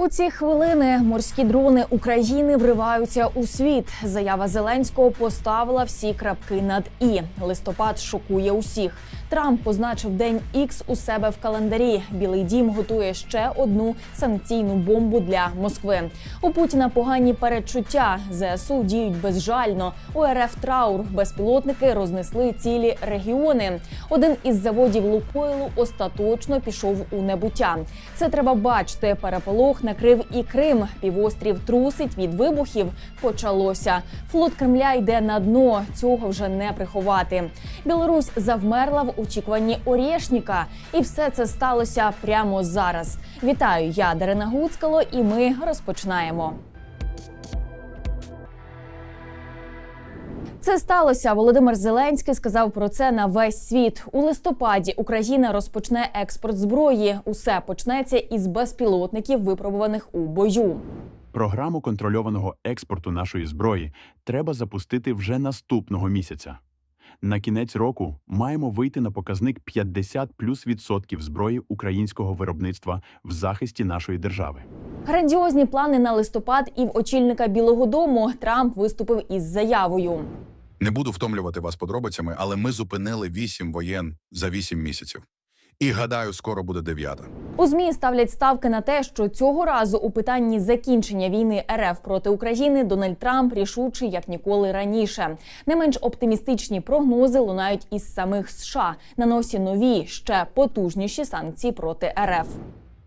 У ці хвилини морські дрони України вриваються у світ. Заява Зеленського поставила всі крапки над і. Листопад шокує усіх. Трамп позначив день Ікс у себе в календарі. Білий дім готує ще одну санкційну бомбу для Москви. У Путіна погані передчуття. ЗСУ діють безжально. У РФ траур безпілотники рознесли цілі регіони. Один із заводів Лукойлу остаточно пішов у небуття. Це треба бачити. Переполох накрив і Крим. Півострів трусить від вибухів. Почалося. Флот Кремля йде на дно. Цього вже не приховати. Білорусь завмерла в очікуванні Орєшніка, і все це сталося прямо зараз. Вітаю, я Дарина Гуцкало, і ми розпочинаємо. Це сталося. Володимир Зеленський сказав про це на весь світ. У листопаді Україна розпочне експорт зброї. Усе почнеться із безпілотників, випробуваних у бою. Програму контрольованого експорту нашої зброї треба запустити вже наступного місяця. На кінець року маємо вийти на показник 50 плюс відсотків зброї українського виробництва в захисті нашої держави. Грандіозні плани на листопад і в очільника Білого Дому Трамп виступив із заявою. Не буду втомлювати вас подробицями, але ми зупинили вісім воєн за вісім місяців. І гадаю, скоро буде дев'ята. У змі ставлять ставки на те, що цього разу у питанні закінчення війни РФ проти України Дональд Трамп рішучий як ніколи раніше. Не менш оптимістичні прогнози лунають із самих США на носі нові ще потужніші санкції проти РФ.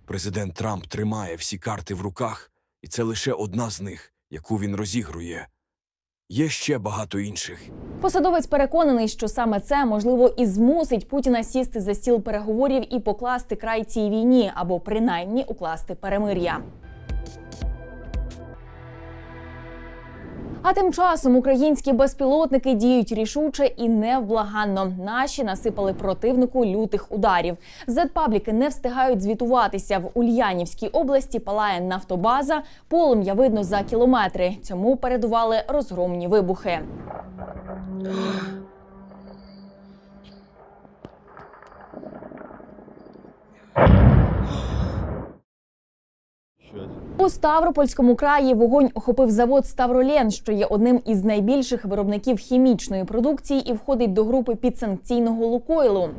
Президент Трамп тримає всі карти в руках, і це лише одна з них, яку він розігрує. Є ще багато інших. Посадовець переконаний, що саме це можливо і змусить Путіна сісти за стіл переговорів і покласти край цій війні або принаймні укласти перемир'я. А тим часом українські безпілотники діють рішуче і невблаганно. Наші насипали противнику лютих ударів. Зетпабліки не встигають звітуватися. В Ульянівській області палає нафтобаза. Полум'я видно за кілометри. Цьому передували розгромні вибухи. У Ставропольському краї вогонь охопив завод Ставролен, що є одним із найбільших виробників хімічної продукції і входить до групи підсанкційного Лукойлу.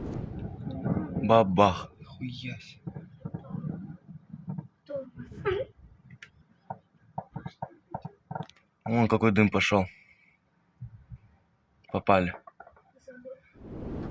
Бабах. Хуясь. Вон какой дым пошел. Попали.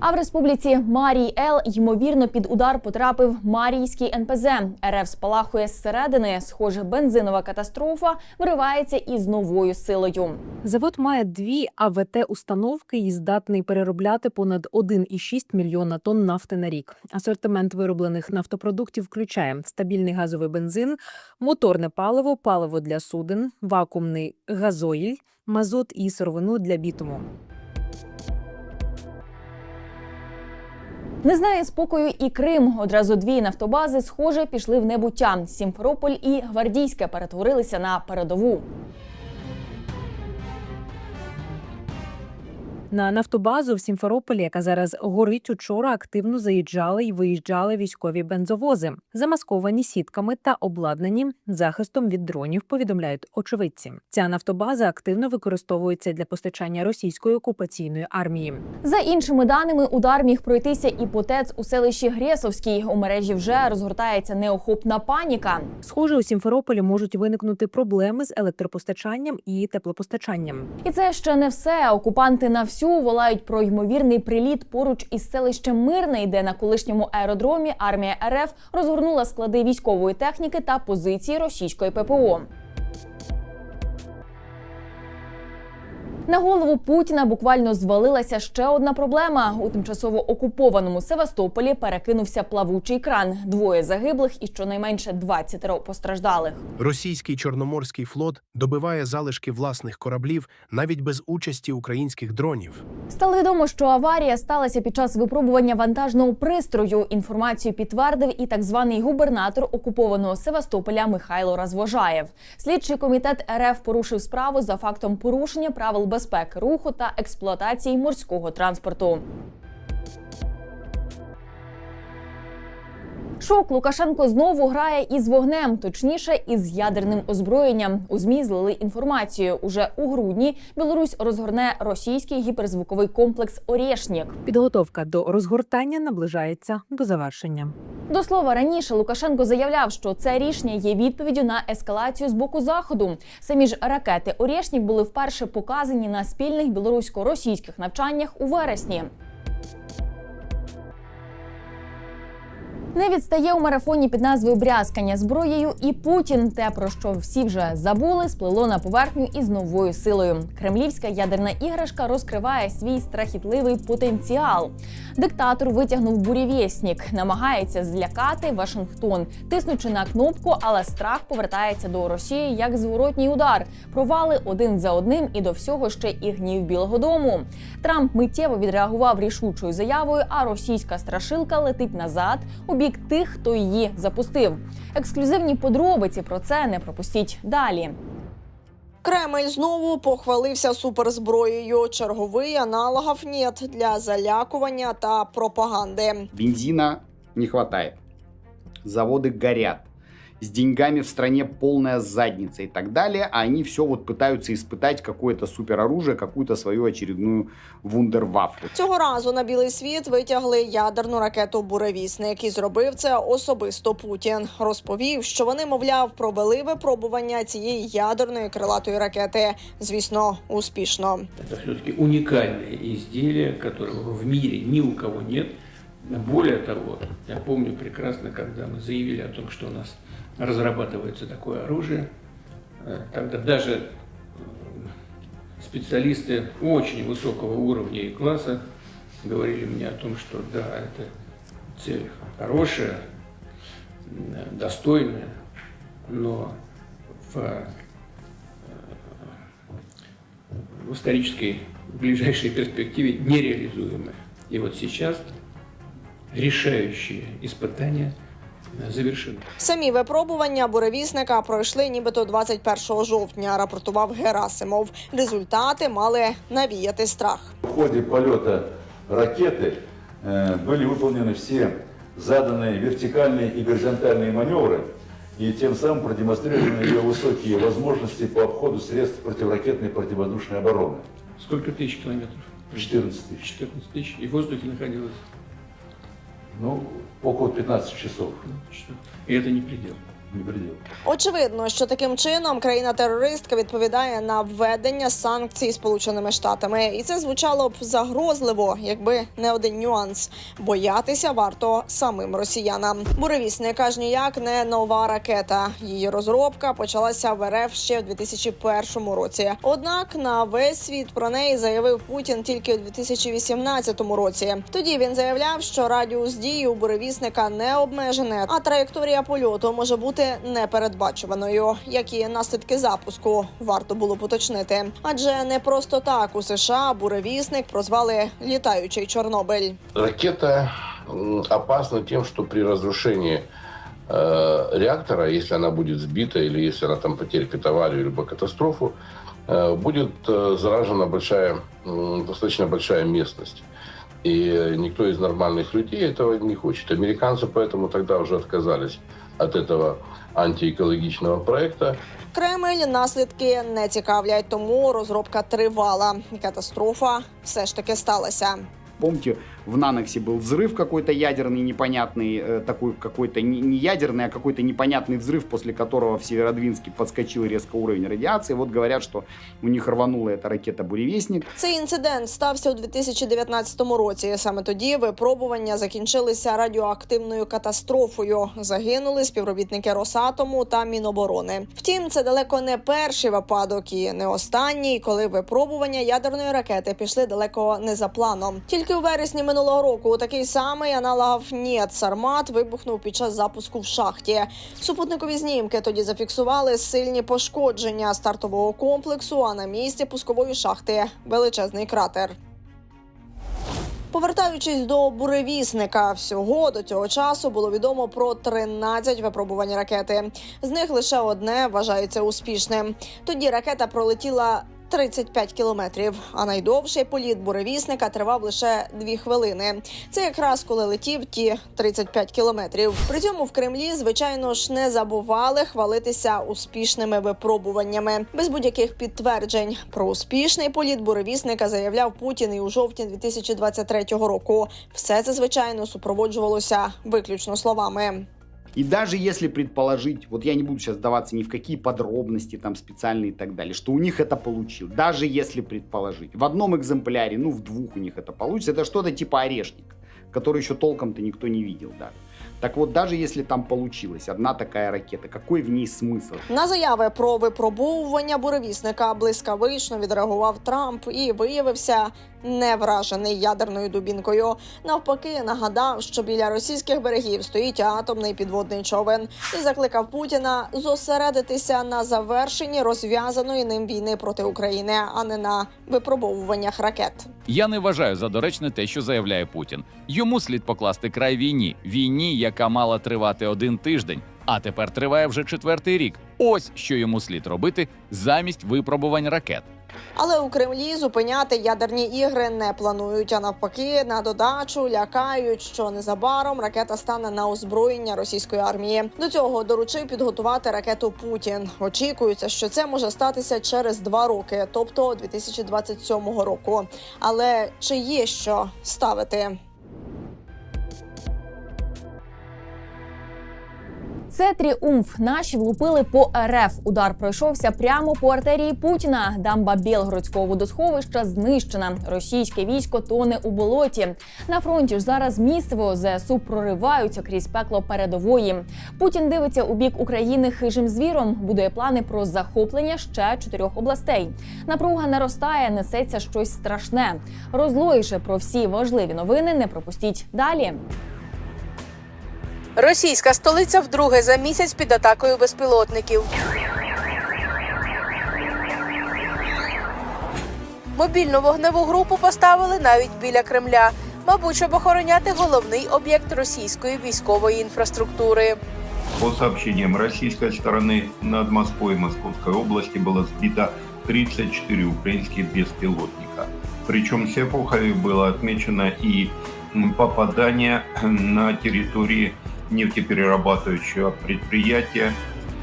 А в республіці Марій Ел ймовірно під удар потрапив Марійський НПЗ. РФ спалахує зсередини. Схоже, бензинова катастрофа виривається із новою силою. Завод має дві АВТ-установки і здатний переробляти понад 1,6 мільйона тонн нафти на рік. Асортимент вироблених нафтопродуктів включає стабільний газовий бензин, моторне паливо, паливо для суден, вакуумний газоїль, мазот і сировину для бітуму. Не знає спокою і Крим. Одразу дві нафтобази, схоже, пішли в небуття. Сімферополь і Гвардійське перетворилися на передову. На нафтобазу в Сімферополі, яка зараз горить учора, активно заїжджали і виїжджали військові бензовози, замасковані сітками та обладнані захистом від дронів. Повідомляють очевидці. Ця нафтобаза активно використовується для постачання російської окупаційної армії. За іншими даними, удар міг пройтися і по ТЕЦ у селищі Грєсовській. У мережі вже розгортається неохопна паніка. Схоже, у Сімферополі можуть виникнути проблеми з електропостачанням і теплопостачанням. І це ще не все. Окупанти на всю волають про ймовірний приліт поруч із селищем Мирний, де на колишньому аеродромі армія РФ розгорнула склади військової техніки та позиції російської ППО. На голову Путіна буквально звалилася ще одна проблема. У тимчасово окупованому Севастополі перекинувся плавучий кран. Двоє загиблих і щонайменше 20 постраждалих. Російський Чорноморський флот добиває залишки власних кораблів навіть без участі українських дронів. Стало відомо, що аварія сталася під час випробування вантажного пристрою. Інформацію підтвердив і так званий губернатор окупованого Севастополя Михайло Розвожаєв. Слідчий комітет РФ порушив справу за фактом порушення правил безпеки руху та експлуатації морського транспорту. Шок Лукашенко знову грає із вогнем, точніше, із ядерним озброєнням. У змі злили інформацію. Уже у грудні Білорусь розгорне російський гіперзвуковий комплекс Орєшнік. Підготовка до розгортання наближається до завершення. До слова, раніше Лукашенко заявляв, що це рішення є відповіддю на ескалацію з боку заходу. Самі ж ракети Орєшнік були вперше показані на спільних білорусько-російських навчаннях у вересні. Не відстає у марафоні під назвою Брязкання зброєю і Путін. Те, про що всі вже забули, сплило на поверхню із новою силою. Кремлівська ядерна іграшка розкриває свій страхітливий потенціал. Диктатор витягнув бурєвєснік, намагається злякати Вашингтон, тиснучи на кнопку, але страх повертається до Росії як зворотній удар. Провали один за одним і до всього ще і гнів Білого Дому. Трамп миттєво відреагував рішучою заявою, а російська страшилка летить назад у бік тих, хто її запустив. Ексклюзивні подробиці про це не пропустіть далі. Кремль знову похвалився суперзброєю. Черговий аналогов нет для залякування та пропаганди. Бензина не вистачає. Заводи горят С деньгами в стране полная задница и так далее. А они все вот пытаются испытать какое-то супероружие, какую-то свою очередную вундервафлю. Цього разу на білий світ витягли ядерну ракету Буревісник і зробив це особисто Путін. Розповів, що вони, мовляв, провели випробування цієї ядерної крилатої ракети. Звісно, успішно. Это все-таки уникальное изделие, которого в мире ни у кого нет. Более того, я помню прекрасно, когда мы заявили о том, что у нас разрабатывается такое оружие, э, тогда даже э, специалисты очень высокого уровня и класса говорили мне о том, что да, это цель хорошая, достойная, но в э, в исторической ближайшей перспективе нереализуемое. И вот сейчас решающие испытания э, завершены. Самі випробування буревісника пройшли нібито 21 жовтня. Рапортував Герасимов. Результати мали навіяти страх. В ходе полета ракеты э, были выполнены все заданные вертикальные и горизонтальные маневры, и тем самым продемонстрированы ее высокие возможности по обходу средств противоракетной и противовоздушной обороны. Сколько тысяч километров? 14 тысяч. 14 тысяч. И в воздухе находилось. Ну, около 15 часов. И это не предел. Очевидно, що таким чином країна-терористка відповідає на введення санкцій Сполученими Штатами, і це звучало б загрозливо, якби не один нюанс. Боятися варто самим росіянам. Буревісник аж ніяк не нова ракета. Її розробка почалася в РФ ще в 2001 році. Однак на весь світ про неї заявив Путін тільки у 2018 році. Тоді він заявляв, що радіус дії у буревісника не обмежене, а траєкторія польоту може бути непередбачуваною. Які наслідки запуску варто було б уточнити. Адже не просто так у США буревісник прозвали літаючий Чорнобиль. Ракета м, опасна тем, что при разрушении э, реактора, если она будет сбита или если она там потерпит аварию либо катастрофу, э, будет э, заражена большая, м, достаточно большая местность. И никто из нормальных людей этого не хочет. Американцы поэтому тогда уже отказались от этого антиэкологичного проекту. Кремль наслідки не цікавлять, тому розробка тривала. Катастрофа все ж таки сталася. Помните, в Наноксе был взрыв какой-то ядерный, непонятный, э, такой какой-то не, не ядерный, а какой-то непонятный взрыв, после которого в Северодвинске подскочил резко уровень радиации. Вот говорят, что у них рванула эта ракета «Буревестник». Цей інцидент стався у 2019 році. Саме тоді випробування закінчилися радіоактивною катастрофою. Загинули співробітники Росатому та Міноборони. Втім, це далеко не перший випадок і не останній, коли випробування ядерної ракети пішли далеко не за планом. Тільки у вересні минулого року такий самий аналог «Нєт» Сармат вибухнув під час запуску в шахті. Супутникові знімки тоді зафіксували сильні пошкодження стартового комплексу. А на місці пускової шахти величезний кратер. Повертаючись до буревісника, всього до цього часу було відомо про 13 випробувань ракети. З них лише одне вважається успішним. Тоді ракета пролетіла 35 кілометрів. А найдовший політ буревісника тривав лише 2 хвилини. Це якраз коли летів ті 35 кілометрів. При цьому в Кремлі, звичайно ж, не забували хвалитися успішними випробуваннями без будь-яких підтверджень. Про успішний політ буревісника заявляв Путін і у жовтні 2023 року. Все це звичайно супроводжувалося виключно словами. И даже если предположить, вот я не буду сейчас даваться ни в какие подробности там специальные и так далее, что у них это получилось, даже если предположить, в одном экземпляре, ну в двух у них это получится, это что-то типа орешника, который еще толком-то никто не видел даже. Так вот, даже если там получилась одна такая ракета, какой в ней смысл? На заяви про випробовування буревісника блискавично відреагував Трамп і виявився не вражений ядерною дубінкою. Навпаки, нагадав, що біля російських берегів стоїть атомний підводний човен і закликав Путіна зосередитися на завершенні розв'язаної ним війни проти України, а не на випробовуваннях ракет. Я не вважаю за доречне те, що заявляє Путін. Йому слід покласти край війні, війні, яка мала тривати один тиждень, а тепер триває вже четвертий рік. Ось що йому слід робити замість випробувань ракет. Але у Кремлі зупиняти ядерні ігри не планують. А навпаки, на додачу лякають, що незабаром ракета стане на озброєння російської армії. До цього доручив підготувати ракету Путін. Очікується, що це може статися через два роки, тобто 2027 року. Але чи є що ставити? Це тріумф. Наші влупили по РФ. Удар пройшовся прямо по артерії Путіна. Дамба Білгородського водосховища знищена. Російське військо тоне у болоті. На фронті ж зараз місцево ЗСУ прориваються крізь пекло передової. Путін дивиться у бік України хижим звіром. Будує плани про захоплення ще чотирьох областей. Напруга наростає, несеться щось страшне. Розлоїше про всі важливі новини не пропустіть далі. Російська столиця вдруге за місяць під атакою безпілотників. Мобільну вогневу групу поставили навіть біля Кремля, мабуть, щоб охороняти головний об'єкт російської військової інфраструктури. По сообщениям российской стороны, над Москвой и Московской области было сбито 34 украинских беспилотника. Причем с эпохой было отмечено и м, попадание на территории нефтеперерабатывающего предприятия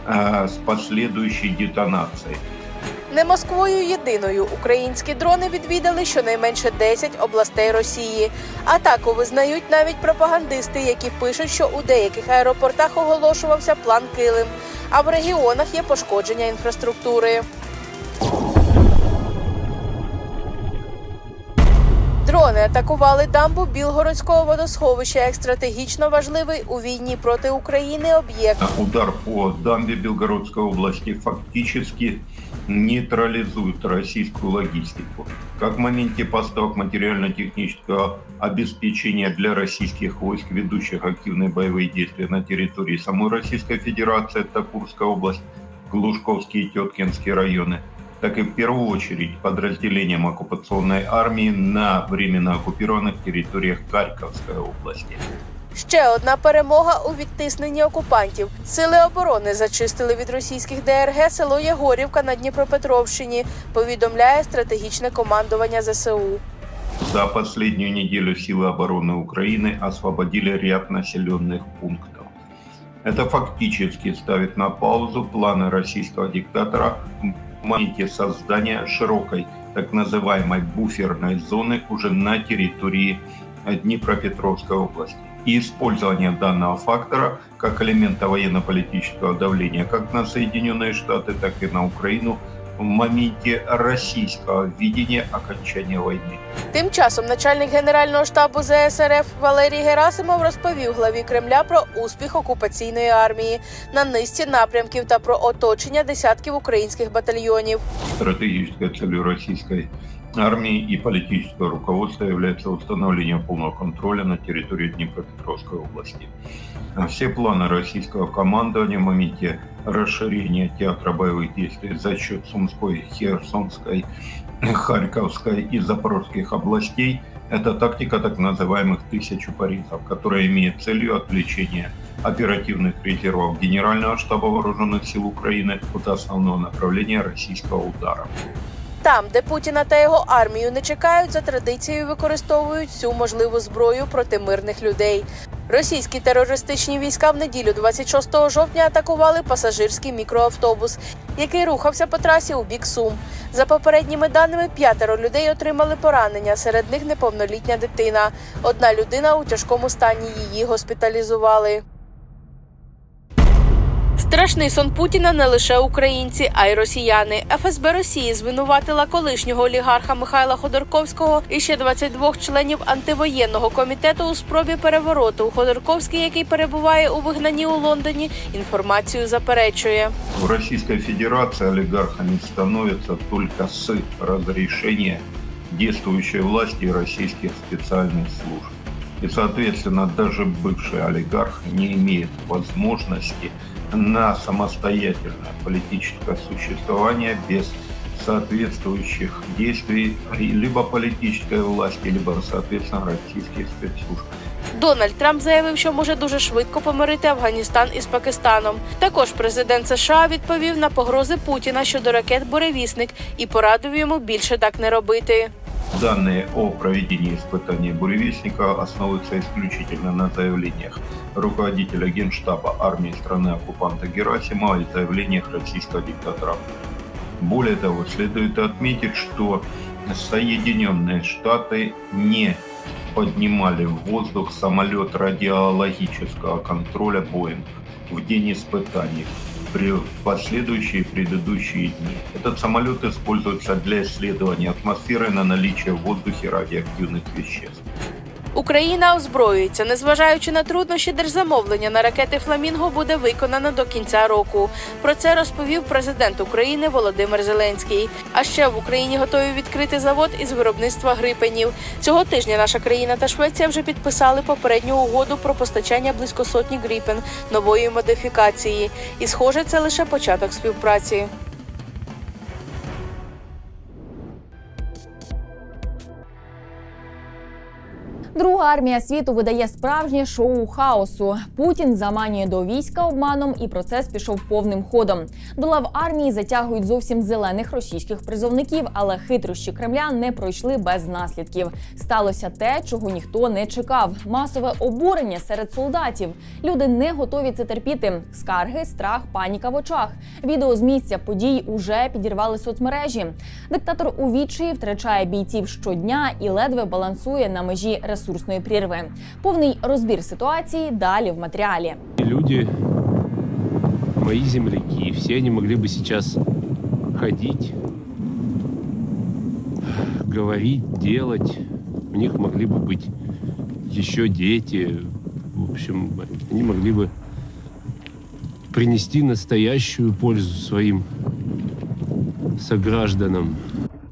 с последующей детонацией. Не Москвою єдиною українські дрони відвідали щонайменше 10 областей Росії. Атаку визнають навіть пропагандисти, які пишуть, що у деяких аеропортах оголошувався план Килим, а в регіонах є пошкодження інфраструктури. Дрони атакували дамбу Білгородського водосховища як стратегічно важливий у війні проти України об'єкт. Удар по дамбе Белгородской области фактически нейтрализует российскую логистику. Как в моменте поставок материально-технического обеспечения для российских войск, ведущих активные боевые действия на территории самой Российской Федерации, это Курская область, Глушковские и Теткинские районы, так и в первую очередь подразделениям оккупационной армии на временно оккупированных территориях Харьковской области. Ще одна перемога у відтисненні окупантів. Сили оборони зачистили від російських ДРГ село Єгорівка на Дніпропетровщині. Повідомляє стратегічне командування ЗСУ. За последнюю неделю силы обороны Украины освободили ряд населенных пунктов. Это фактически ставит на паузу планы российского диктатора в моменте создания широкой так называемой буферной зоны уже на территории э, Днепропетровской области. И использование данного фактора как элемента военно-политического давления как на Соединенные Штаты, так и на Украину в моменті російського видения окончання війни. Тим часом начальник генерального штабу ЗСРФ Валерій Герасимов розповів главі Кремля про успіх окупаційної армії на низці напрямків та про оточення десятків українських батальйонів. Стратегічна целью российской армии и политического руководства является установление полного контроля на территории Днепропетровской области. Все планы российского командования в моменте расширения театра боевых действий за счет Сумской, Херсонской, Харьковской и Запорожских областей – это тактика так называемых «тысячу паризов», которая имеет целью отвлечения оперативных резервов Генерального штаба Вооруженных сил Украины от основного направления российского удара. Там, де Путіна та його армію не чекають, за традицією використовують всю можливу зброю проти мирних людей. Російські терористичні війська в неділю, 26 жовтня, атакували пасажирський мікроавтобус, який рухався по трасі у бік Сум. За попередніми даними, п'ятеро людей отримали поранення. Серед них неповнолітня дитина. Одна людина у тяжкому стані її госпіталізували. Страшний сон Путіна не лише українці, а й росіяни. ФСБ Росії звинуватила колишнього олігарха Михайла Ходорковського і ще 22 членів антивоєнного комітету у спробі перевороту. Ходорковський, який перебуває у вигнанні у Лондоні, інформацію заперечує. В Российской Федерации олигархами становятся только с разрешения действующей власти и российских специальных служб. И, соответственно, даже бывший олигарх не имеет возможности на самостоятельное политическое существование без соответствующих действий либо политической власти, либо, соответственно, российских спецслужб. Дональд Трамп заявив, що може дуже швидко помирити Афганістан із Пакистаном. Також президент США відповів на погрози Путіна щодо ракет Буревісник і порадив йому більше так не робити. Данные о проведении испытаний буревестника основываются исключительно на заявлениях руководителя генштаба армии страны-оккупанта Герасимова и заявлениях российского диктатора. Более того, следует отметить, что Соединенные Штаты не поднимали в воздух самолет радиологического контроля «Боинг» в день испытаний при последующие предыдущие дни. Этот самолет используется для исследования атмосферы на наличие в воздухе радиоактивных веществ. Україна озброюється, незважаючи на труднощі, держзамовлення на ракети Фламінго буде виконано до кінця року. Про це розповів президент України Володимир Зеленський. А ще в Україні готові відкрити завод із виробництва грипенів. Цього тижня наша країна та Швеція вже підписали попередню угоду про постачання близько сотні гріпен нової модифікації. І схоже, це лише початок співпраці. Друга армія світу видає справжнє шоу хаосу. Путін заманює до війська обманом, і процес пішов повним ходом. До лав армії затягують зовсім зелених російських призовників, але хитрощі Кремля не пройшли без наслідків. Сталося те, чого ніхто не чекав: масове обурення серед солдатів. Люди не готові це терпіти. Скарги, страх, паніка в очах. Відео з місця подій уже підірвали соцмережі. Диктатор у відчаї втрачає бійців щодня і ледве балансує на межі ресурсної прірви. Повний розбір ситуації далі в матеріалі. Люди, мои земляки, все они могли бы сейчас ходить, говорить, делать. У них могли бы быть еще дети. В общем, они могли бы принести настоящую пользу своим согражданам.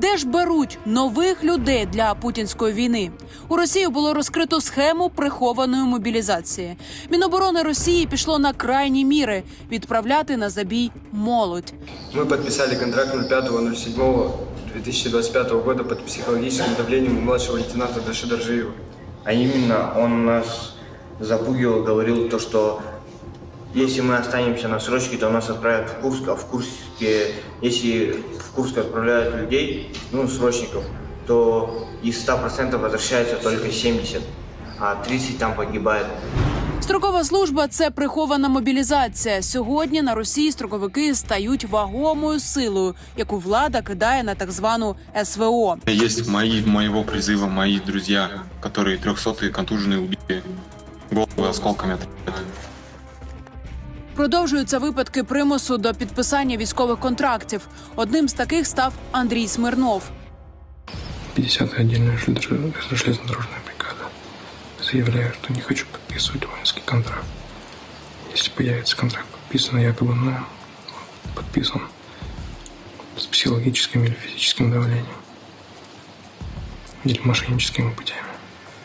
Де ж беруть нових людей для путінської війни? У Росії було розкрито схему прихованої мобілізації. Міноборони Росії пішло на крайні міри відправляти на забій молодь. Мы подписали контракт 05.07.2025 года под психологическим давлением у младшего лейтенанта Даши Доржиева. А именно он нас запугивал, говорил то, что если мы останемся на срочке, то нас отправят в Курск, а в Курске, если в Курск отправляют людей, ну, срочников, то из 100% возвращается только 70, а 30 там погибает. Строкова служба це прихована мобілізація. Сьогодні на Росії строковики стають вагомою силою, яку влада кидає на так звану СВО. Есть мои, моего призыва мои друзья, которые трехсотые контуженные убили, головы осколками отрезали. Продовжуються випадки примусу до підписання військових контрактів. Одним з таких став Андрій Смирнов. 50-я отдельная железнодорожная бригада. Заявляю, что не хочу подписывать воинский контракт. Если появится контракт подписан якобы мною, подписан с психологическим или физическим давлением или мошенническими путями.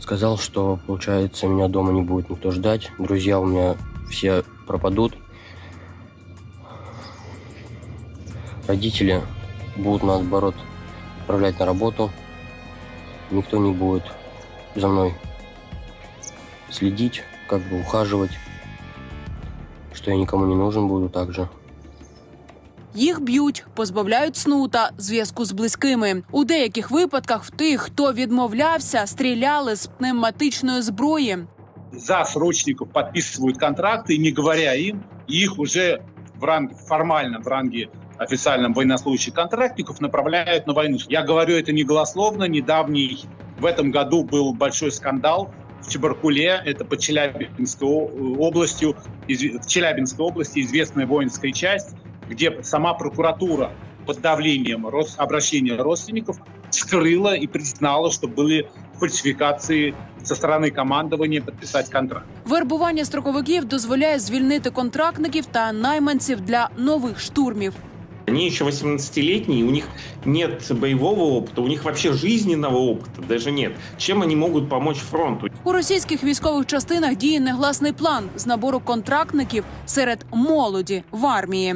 Сказал, что, получается, меня дома не будет никто ждать. Друзья у меня все пропадут. Родители будут, наоборот, отправлять на работу. Никто не будет за мной следить, как бы ухаживать. Что я никому не нужен буду также. Їх б'ють, позбавляють сну та зв'язку з близькими. У деяких випадках в тих, хто відмовлявся, стріляли з пневматичної зброї. за срочников подписывают контракты, не говоря им, и их уже в ранг, формально в ранге официальном военнослужащих контрактников направляют на войну. Я говорю это не голословно. Недавний в этом году был большой скандал в Чебаркуле, это под Челябинской о- областью, изв- в Челябинской области известная воинская часть, где сама прокуратура под давлением рос- обращения родственников скрыла и признала, что были фальсификации со стороны командования подписать контракт. Вербування строковиків дозволяє звільнити контрактників та найманців для нових штурмів. Они еще 18-летние, у них нет боевого опыта, у них вообще жизненного опыта даже нет. Чем они могут помочь фронту? У російських військових частинах діє негласний план з набору контрактників серед молоді в армії.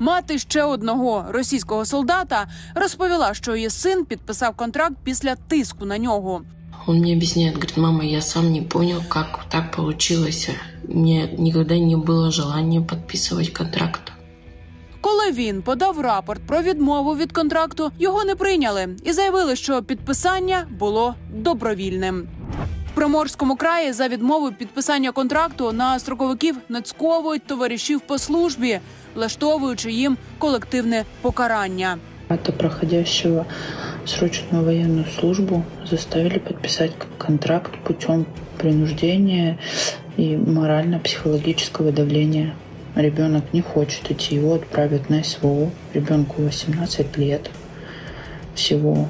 Мати ще одного російського солдата розповіла, що її син підписав контракт після тиску на нього. Он мне объясняет, говорит, мама, я сам не понял, как так получилось. Мне никогда не было желания подписывать контракт. Коли він подав рапорт про відмову від контракту, його не прийняли і заявили, що підписання було добровільним. Приморському краї за відмову підписання контракту на строковиків нацьковують товаришів по службі, влаштовуючи їм колективне покарання. Это проходящего срочную военную службу заставили подписать контракт путем принуждения и морально-психологического давления. Ребенок не хочет идти, его отправят на СВО. Ребенку 18 лет всего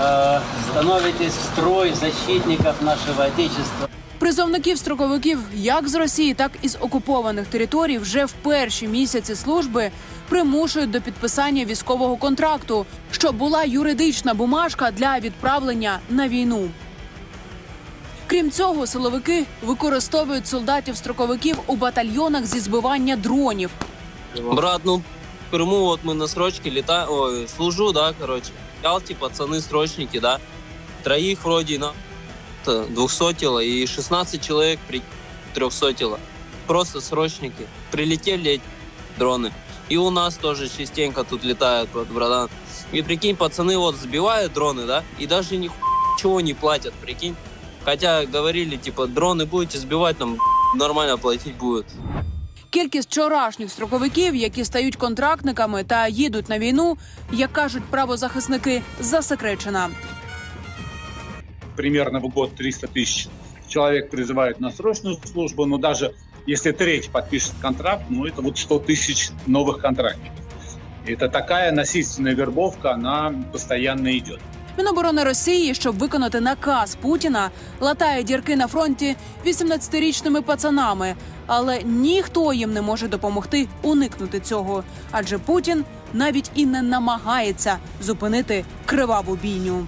э, становитесь в строй защитников нашего Отечества. Призовників строковиків як з Росії, так і з окупованих територій вже в перші місяці служби примушують до підписання військового контракту, що була юридична бумажка для відправлення на війну. Крім цього, силовики використовують солдатів-строковиків у батальйонах зі збивання дронів. Брат, ну, в Крыму вот мы на срочке летаем, ой, служу, да, короче. Ялти, пацаны, срочники, да. Троих вроде на двухсотило и 16 человек при трехсотило. Просто срочники. Прилетели эти дроны. И у нас тоже частенько тут летают, братан. И прикинь, пацаны вот сбивают дроны, да, и даже ничего не платят, прикинь. Хотя говорили, типа, дроны будете сбивать, там нормально платить будут. Кількість вчорашніх строковиків, які стають контрактниками та їдуть на війну, як кажуть правозахисники, засекречена. примерно в год 300 тысяч человек призывают на срочную службу, но даже Если треть подпишет контракт, ну это вот 100 тысяч новых контрактников. Это такая насильственная вербовка, она постоянно идет. Міноборони Росії, щоб виконати наказ Путіна, латає дірки на фронті 18-річними пацанами, але ніхто їм не може допомогти уникнути цього, адже Путін навіть і не намагається зупинити криваву бійню.